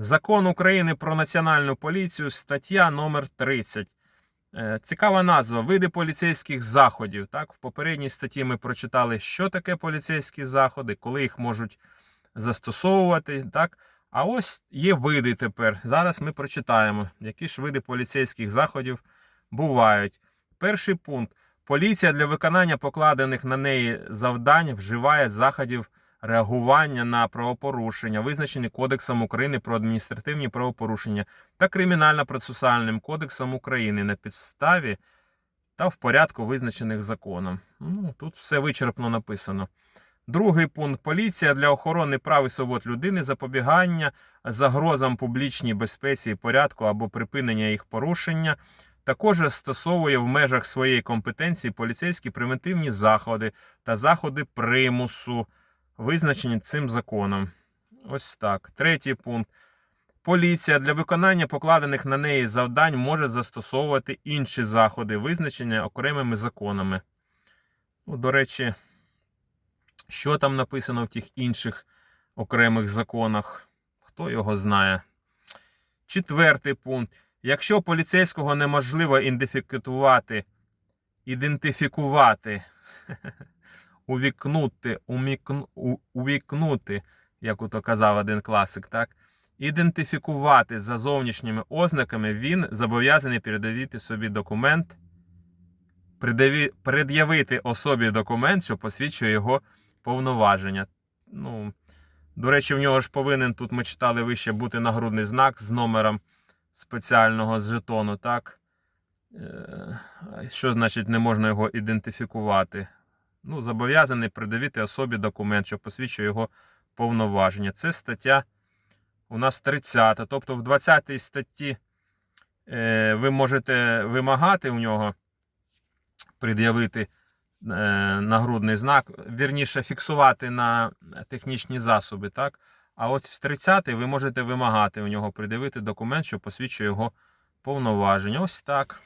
Закон України про національну поліцію, стаття номер 30. Е, Цікава назва види поліцейських заходів. Так, в попередній статті ми прочитали, що таке поліцейські заходи, коли їх можуть застосовувати. Так, а ось є види тепер. Зараз ми прочитаємо, які ж види поліцейських заходів бувають. Перший пункт. Поліція для виконання покладених на неї завдань вживає заходів реагування на правопорушення, визначені Кодексом України про адміністративні правопорушення та Кримінально-процесуальним кодексом України на підставі та в порядку, визначених законом. Ну, тут все вичерпно написано. Другий пункт. Поліція для охорони прав і свобод людини, запобігання загрозам публічній безпеці і порядку або припинення їх порушення також застосовує в межах своєї компетенції поліцейські превентивні заходи та заходи примусу, визначені цим законом. Ось так. Третій пункт. Поліція для виконання покладених на неї завдань може застосовувати інші заходи, визначені окремими законами. Ну, до речі, що там написано в тих інших окремих законах, хто його знає. Четвертий пункт. Якщо поліцейського неможливо ідентифікувати, ідентифікувати, увікнути, умікну, у- увікнути, як ото казав один класик, так? Ідентифікувати за зовнішніми ознаками, він зобов'язаний передавити собі документ, пред'явити особі документ, що посвідчує його повноваження. Ну, до речі, в нього ж повинен тут ми читали вище бути нагрудний знак з номером спеціального з жетону, так? Е, Що значить не можна його ідентифікувати? Ну, зобов'язаний придавити особі документ, що посвідчує його повноваження. Це стаття у нас 30. Тобто в 20 статті е, ви можете вимагати у нього пред'явити е, нагрудний знак, вірніше фіксувати на технічні засоби, так? А от в 30 ви можете вимагати у нього придивити документ, що посвідчує його повноваження. Ось так.